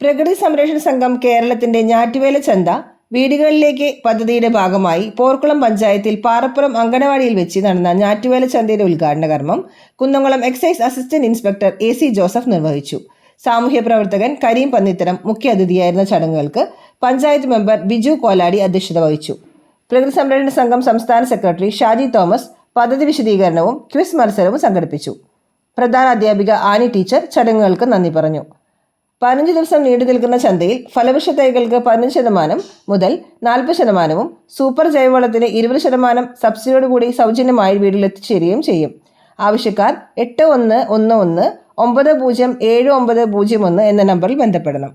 പ്രകൃതി സംരക്ഷണ സംഘം കേരളത്തിന്റെ ഞാറ്റുവേല ചന്ത വീടുകളിലേക്ക് പദ്ധതിയുടെ ഭാഗമായി പോർക്കുളം പഞ്ചായത്തിൽ പാറപ്പുറം അങ്കണവാടിയിൽ വെച്ച് നടന്ന ഞാറ്റുവേല ചന്തയുടെ ഉദ്ഘാടന കർമ്മം Kunnamkulam excise assistant inspector A C Joseph നിർവഹിച്ചു. സാമൂഹ്യ പ്രവർത്തകൻ കരീം പന്നിത്തരം മുഖ്യ അതിഥിയായിരുന്ന ചടങ്ങുകൾക്ക് പഞ്ചായത്ത് മെമ്പർ ബിജു കോലാടി അധ്യക്ഷത വഹിച്ചു. പ്രകൃതി സംരക്ഷണ സംഘം സംസ്ഥാന സെക്രട്ടറി ഷാജി തോമസ് പദ്ധതി വിശദീകരണവും ക്വിസ് മത്സരവും സംഘടിപ്പിച്ചു. പ്രധാന അധ്യാപിക ആനി ടീച്ചർ ചടങ്ങുകൾക്ക് നന്ദി പറഞ്ഞു. പതിനഞ്ച് ദിവസം നീണ്ടു നിൽക്കുന്ന ചന്തയിൽ ഫലവൃക്ഷ തൈകൾക്ക് പതിനഞ്ച് ശതമാനം മുതൽ നാൽപ്പത് ശതമാനവും സൂപ്പർ ജൈവവളത്തിന് ഇരുപത് ശതമാനം സബ്സിഡിയോടുകൂടി സൗജന്യമായി വീട്ടിലെത്തിച്ചേരുകയും ചെയ്യും. ആവശ്യക്കാർ എട്ട് ഒന്ന് ഒന്ന് ഒന്ന് ഒമ്പത് പൂജ്യം ഏഴ് ഒമ്പത് പൂജ്യം ഒന്ന് എന്ന നമ്പറിൽ ബന്ധപ്പെടണം.